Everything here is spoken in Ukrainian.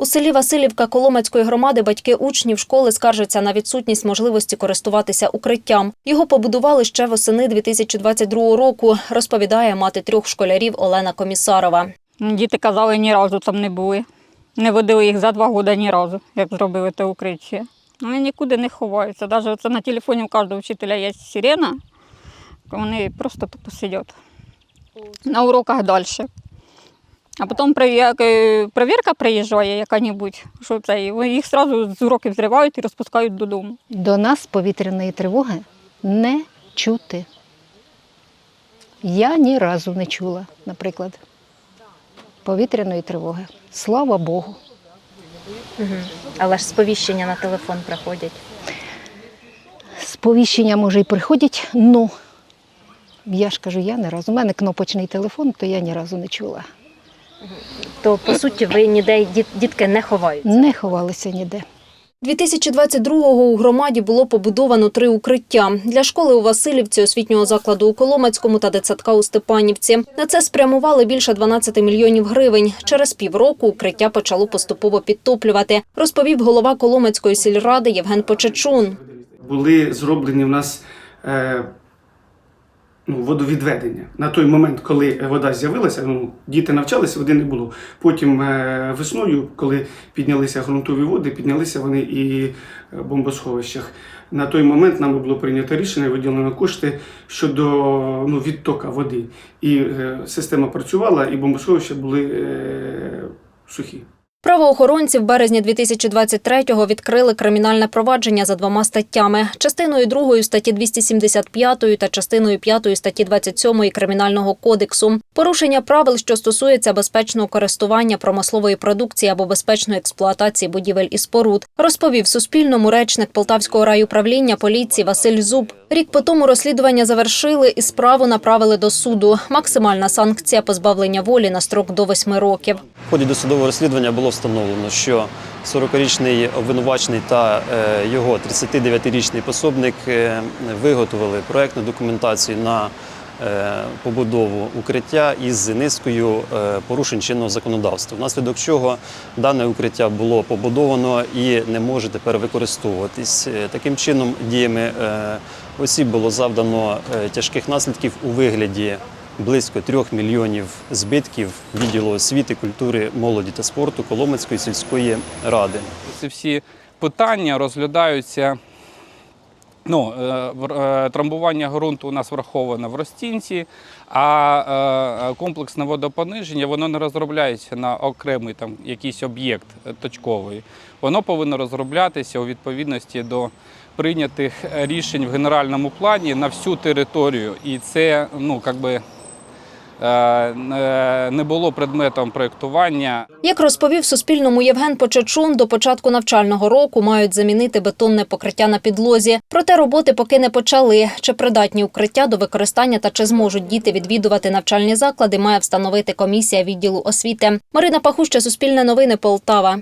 У селі Васильівка Коломацької громади батьки учнів школи скаржаться на відсутність можливості користуватися укриттям. Його побудували ще восени 2022 року, розповідає мати трьох школярів Олена Комісарова. Діти казали, ні разу там не були. Не водили їх за два роки ні разу, як зробили те укриття. Вони нікуди не ховаються. Навіть оце на телефоні у кожного вчителя є сирена, вони просто тупо сидять на уроках далі. А потім як, е, перевірка приїжджає яка-небудь, що це, і їх одразу з уроків зривають і розпускають додому. До нас повітряної тривоги не чути. Я ні разу не чула, наприклад, повітряної тривоги. Слава Богу. Але ж сповіщення на телефон приходять. Сповіщення, може, і приходять, ну я ж кажу, я ні разу. У мене кнопочний телефон, то я ні разу не чула. То по суті ви ніде дітки не ховають. Не ховалися ніде. 2022-го у громаді було побудовано три укриття для школи у Васильівці, освітнього закладу у Коломацькому та дитсадка у Степанівці. На це спрямували більше 12 мільйонів гривень. Через півроку укриття почало поступово підтоплювати, розповів голова Коломацької сільради Євген Почечун. були зроблені в нас е, ну, водовідведення. На той момент, коли вода з'явилася, ну, діти навчалися, води не було. Потім е, весною, коли піднялися ґрунтові води, піднялися вони і в бомбосховищах. На той момент нами було прийнято рішення, виділено кошти щодо ну, відтока води. І е, система працювала, і бомбосховища були е, сухі. Правоохоронці в березні 2023-го відкрили кримінальне провадження за двома статтями: частиною 2 статті 275 та частиною 5 статті 27 Кримінального кодексу. Порушення правил, що стосується безпечного користування промислової продукції або безпечної експлуатації будівель і споруд, розповів Суспільному речник Полтавського райуправління поліції Василь Зуб. Рік по тому розслідування завершили і справу направили до суду. Максимальна санкція позбавлення волі на строк до восьми років. В ході досудового розслідування було встановлено, що 40-річний обвинувачений та е, його 39-річний пособник е, виготовили проектну документацію на побудову укриття із низкою е, порушень чинного законодавства, внаслідок чого дане укриття було побудовано і не може тепер використовуватись. Е, Таким чином, діями е, осіб було завдано е, тяжких наслідків у вигляді близько трьох мільйонів збитків відділу освіти, культури, молоді та спорту Коломицької сільської ради. Ці всі питання розглядаються. Ну, е, е, трамбування ґрунту у нас враховано в розцінці, а е, комплексне водопониження воно не розробляється на окремий там якийсь об'єкт точковий. Воно повинно розроблятися у відповідності до прийнятих рішень в генеральному плані на всю територію. І це ну, как би, е, не було предметом проєктування. Як розповів Суспільному Євген Почечун, до початку навчального року мають замінити бетонне покриття на підлозі. Проте роботи поки не почали. Чи придатні укриття до використання та чи зможуть діти відвідувати навчальні заклади, має встановити комісія відділу освіти. Марина Пахуща, Суспільне новини, Полтава.